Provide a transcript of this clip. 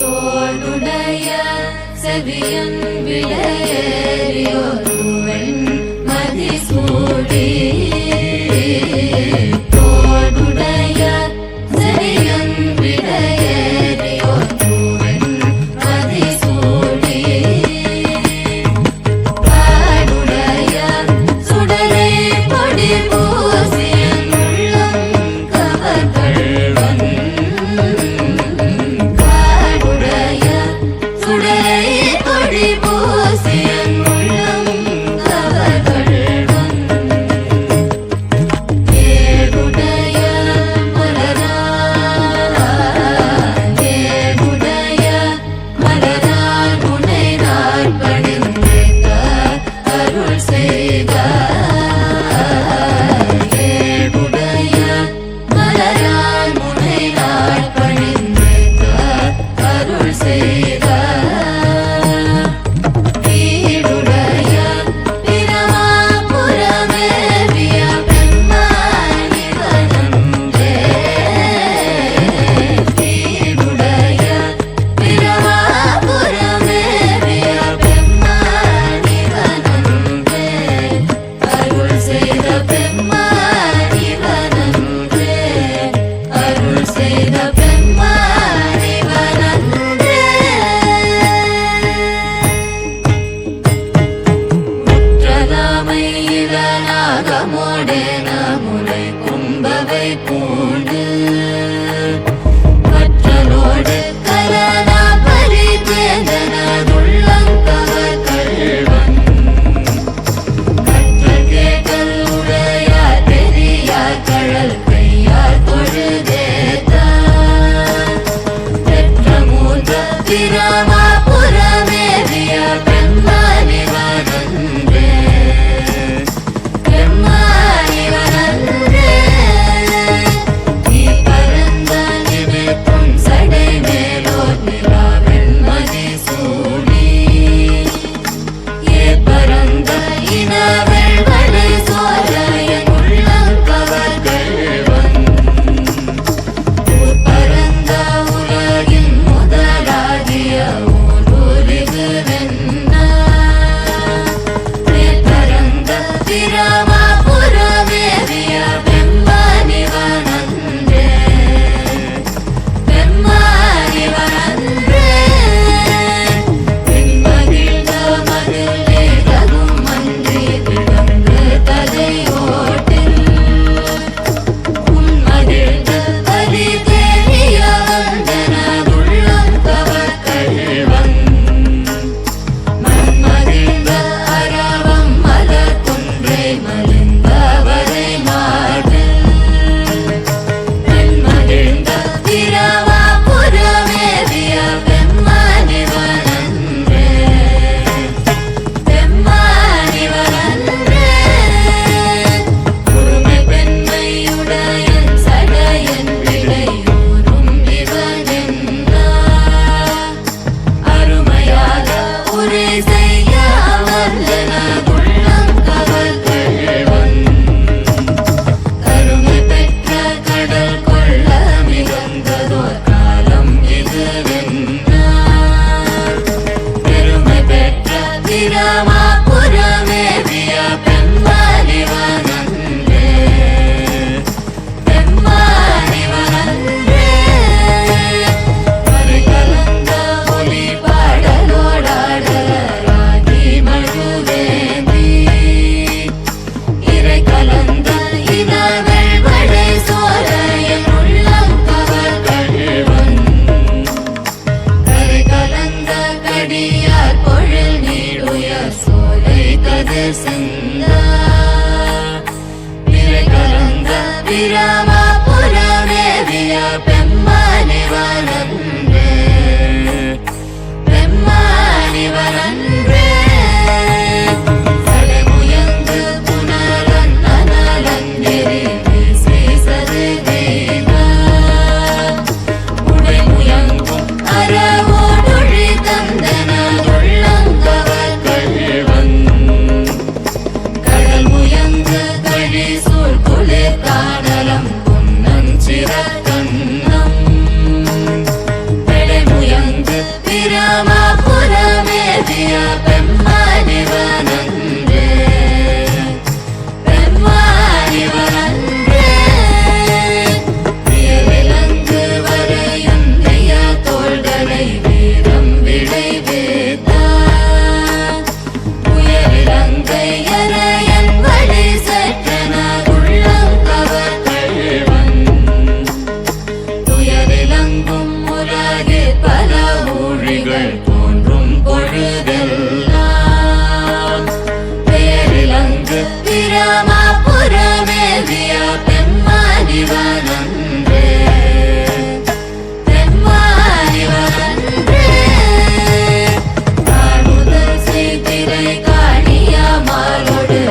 தோடுடைய செவியன் விடையேறியோருவன் மதிசூடி así. செய்த பெம்மாறி வனன்று அருள் செய்த பெம்மாறி வனன்று கும்பவை பூண்டு பொழுதெல்லாம் பேரிலங்கு பிரமா புறமேதிய பெம்மானிவனன்று பெம்மானிவனன்று நாடுதல் செய்திரை காணியமாலொடு